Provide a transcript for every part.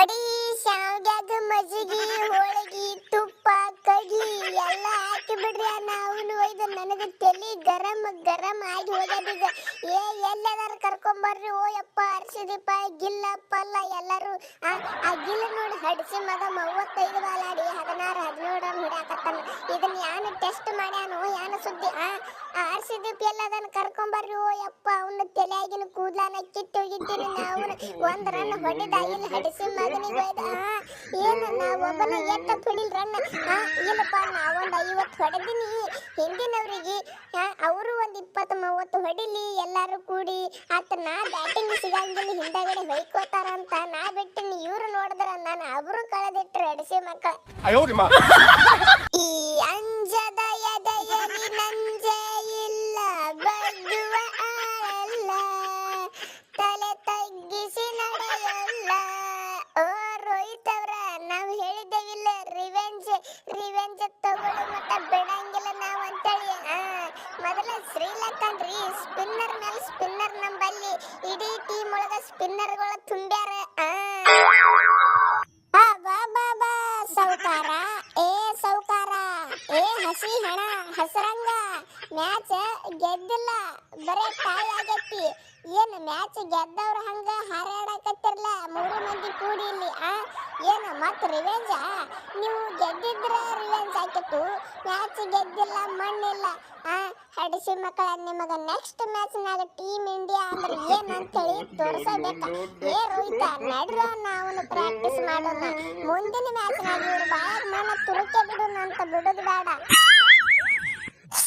ವಡಿ ಶಾವ್ಗ್ಯಾಗ ಮಜ್ಜಿಗೆ ಹೋಳಿಗೆ ಬಿಡ್ರಿ ನಾವು ಒಯ್ದು ನನಗೆ ತಲೆ ಗರಂ ಗರಂ ಆಗಿ ಹೋಗೋದಿದೆ ಏ, ಎಲ್ಲದಾರ ಕರ್ಕೊಂಬರ್ರಿ ಓ ಯಪ್ಪ ಅರ್ಸಿದೀಪ ಗಿಲ್ಲ, ಪಲ್ಲ, ಎಲ್ಲರೂ, ಆ ಆ ಗಿಲ್ಲ ನೋಡಿ ಹಡಿಸಿ ಮಗ ಮೂವತ್ತೈದು ಬಾಲಾಡಿ ಹದಿನಾರು, ಹದಿನೇಳು ಹಿಡಿಯಾಕತ್ತಾನ. ಇದನ್ನ ಯಾನು ಟೆಸ್ಟ್ ಮಾಡ್ಯಾನು, ಯಾನು ಸುದ್ದಿ? ಆ ಅರ್ಸಿದೀಪ ಎಲ್ಲದನ್ನ ಕರ್ಕೊಂಬರ್ರಿ ಓ ಯಪ್ಪ ಅವನ ತಲೆಯಾಗಿನ ಕೂದಲನ ಕಿತ್ತು ಹೋಗಿದ್ದೀನಿ ನಾವು ಒಂದ್ ರನ್ ಹೊಡೆದ, ಇಲ್ಲಿ ಹಡಿಸಿ ಮಗನಿಗೆ ಒಯ್ದ. ಏನು, ನಾವು ಒಬ್ಬನ ಎತ್ತ ಪಿಡಿಲ್ ರನ್ ಇಲ್ಲಪ್ಪ, ನಾವೊಂದ್ ಐವತ್ತು ಹೊಡೆದಿನಿ ಹಿಂದಿನವರಿಗೆ ಅವರು ಒಂದು ಇಪ್ಪತ್ತು ಮೂವತ್ತು ಹೊಡಿಲಿ, ಎಲ್ಲಾರು ಕೂಡಿ. ಆತ ನಾ ಬ್ಯಾಟಿಂಗ್ ಸಿಗಂಗಿಲ್ಲ ಹಿಂದಗಡೆ ಹೊಯ್ಕೋತಾರಂತ ನಾ ಬಿಟ್ಟಿನಿ. ಇವ್ರು ನೋಡಿದ್ರ ನಾನು ಅವರು ಕಳೆದಿಟ್ಟರು ಎಡಸಿ ಮಕ್ಕಳ. ಮೊದಲ ಶ್ರೀಲಂಕನ್ ರೀ ಸ್ಪಿನ್ನರ್ ಮೇಲೆ ಸ್ಪಿನ್ನರ್ ನಂಬಲ್ಲಿ. ಇಡೀ ಟೀಮ್ ಒಳಗ ಸ್ಪಿನ್ನರ್ಗಳ ತುಂಬ್ಯಾರ. ಸೌಕಾರ. ಏ ಸೌಕಾರ. ಏ, ಹಸಿ ಹಣ, ಹಸರಂಗ. ಮ್ಯಾಚ್ ಗೆದ್ದಿಲ್ಲ. ಬರೇ ಆಗೈತಿ ಏನ್ ಮ್ಯಾಚ್ ಗೆದ್ದವ್ರ ಹಂಗ ಹಾರಾಡಕತ್ತಿರ್ಲ. ಮೂರು ಮಂದಿ ಕೂಡಿ ಇಲ್ಲಿ, ಆ, ಏನ ಮತ್ ರಿವೆಂಜ್ ನೀವು ಗೆದ್ದಿದ್ರ ರಿವೆಂಜ್ ಆಕಿತ್ತು ಮ್ಯಾಚ್ ಗೆದ್ದಿಲ್ಲ, ಮಣ್ಣಿಲ್ಲ. ಆ, ಹಡಿಸಿ ಮಕ್ಕಳ ನಿಮಗ ನೆಕ್ಸ್ಟ್ ಮ್ಯಾಚ್ ನಾಗ ಟೀಮ್ ಇಂಡಿಯಾ ಅಂದ್ರೆ ಅಂತ ಅಂತೇಳಿ ತೋರ್ಸಬೇಕ. ಏ, ರೋಹಿತ, ನಡ್ರ ನಾವು ಪ್ರಾಕ್ಟೀಸ್ ಮಾಡೋಣ. ಮುಂದಿನ ಮ್ಯಾಚ್ ನಾಗ ಇವ್ರು ಬಾಯಾಗ ಮಣ್ಣ ತುರುಕೆ ಬಿಡೋಣ ಅಂತ ಬಿಡೋದು ಬೇಡ.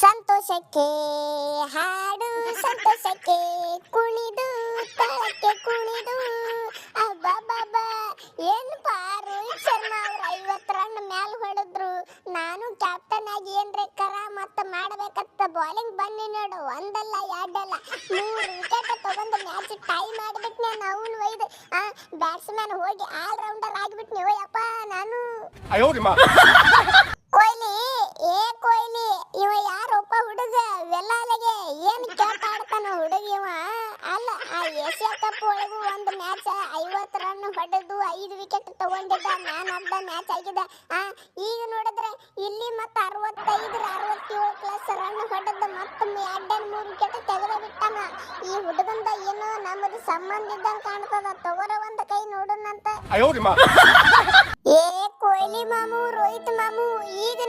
ಸಂತೋಷಕ್ಕೆ, ಹಾಡು ಸಂತೋಷಕ್ಕೆ ಕುಣಿದು ಕ್ಯಾಪ್ಟನ್ ಆಗಿ ಏನ್ರೆ ಕರ ಮತ್ತ ಮಾಡಬೇಕತ್ತ ಬಾಲಿಂಗ್ ಬನ್ನಿ ನೋಡು, ಒಂದಲ್ಲ, ಎರಡಲ್ಲ. ಮೂರು ವಿಕೆಟ್ ತಗೊಂಡು ಮ್ಯಾಚ್ ಟೈ ಮಾಡಿಬಿಟ್ನೆ ನಾವು ಒಯ್ದು ಬ್ಯಾಟ್ಸ್ಮನ್ ಹೋಗಿ ಆಲ್ ರೌಂಡರ್ ಆಗಿಬಿಟ್ನೆ ಓಯಪ್ಪ ನಾನು ಆಡ್ತಾನ ಹುಡುಗಿವ ಅಲ್ಲ, ಆ ಏಷ್ಯಾ ಕಪ್ ಒಳಗೂ ಒಂದು ಮ್ಯಾಚ್ ಐವತ್ತು ರನ್ ಹೊಡೆದು ಐದು ವಿಕೆಟ್ ತಗೊಂಡಿದ್ದ. ಮ್ಯಾನ್ ಆಫ್ ದ ಮ್ಯಾಚ್ ಆಗಿದೆ ಆ, ಈಗ ನೋಡಿದ್ರೆ ಇಲ್ಲಿ ಮತ್ತೆ ಅರವತ್ತೈದು ಅರವತ್ತೇಳು ಪ್ಲಸ್ ರನ್ ಹೊಡೆದು ಮತ್ತೆ ಎರಡೆರಡು ಮೂರು ವಿಕೆಟ್ ತೆಗೆದ ಬಿಟ್ಟಾನ. ಈ ಹುಡುಗಂದ ಏನೋ ನಮ್ಮದು ಸಂಬಂಧ ಇದ್ದಂಗೆ ಕಾಣ್ತದ. ತಗೋರ ಒಂದು ಕೈ ನೋಡೋಣಂತ.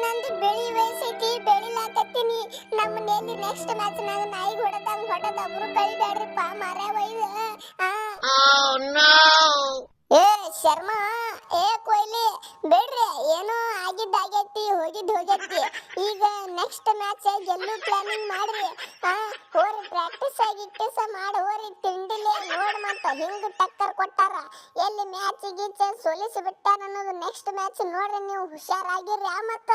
ನಂದು ಬೆಳಿ ವಯಸ್ಸೈತಿ ಬೆಳಿಲಾಕತ್ತೀನಿ ನಮ್ಮ ಮನೆಯಲ್ಲಿ ನೆಕ್ಸ್ಟ್ ಮ್ಯಾಚ್ ನಾಗ ನಾಯಿಗೆ ಹೊಡೆದಂಗ್ ಹೊಡೆದ ಒಬ್ರು ಕಳಿಬೇಡ್ರಿಪ್ಪ ಮರ ಒಯ್ದ ಆ ಏ ಶರ್ಮಾ ಏ ಕೊಹ್ಲಿ ಬೇಡ್ರಿ ಏನೋ ಆಗಿದ್ದ ಹೋಗತ್ತೆ ಹೋಗೈತಿ ಈಗ ನೆಕ್ಸ್ಟ್ ಮ್ಯಾಚ್ ಗೆಲ್ಲು ಪ್ಲಾನಿಂಗ್ ಮಾಡ್ರಿ. ಹಾ ಹೋರಿ ಪ್ರಾಕ್ಟೀಸ್ ಆಗಿ ಕೆಲಸ ಮಾಡಿ. ಹೋರಿ ತಿಂಡಿಲೆ ನೋಡ್ ಮತ್ತ ಹಿಂಗ್ ಟಕ್ಕರ್ ಕೊಟ್ಟಾರ. ಎಲ್ಲಿ ಮ್ಯಾಚ್ ಗೀಚ ಸೋಲಿಸಿ ಬಿಟ್ಟಾರ ಅನ್ನೋದು ನೆಕ್ಸ್ಟ್ ಮ್ಯಾಚ್ ನೋಡ್ರಿ ನೀವು ಹುಷಾರಾಗಿರ್ರಿ ಆ ಮತ್ತ.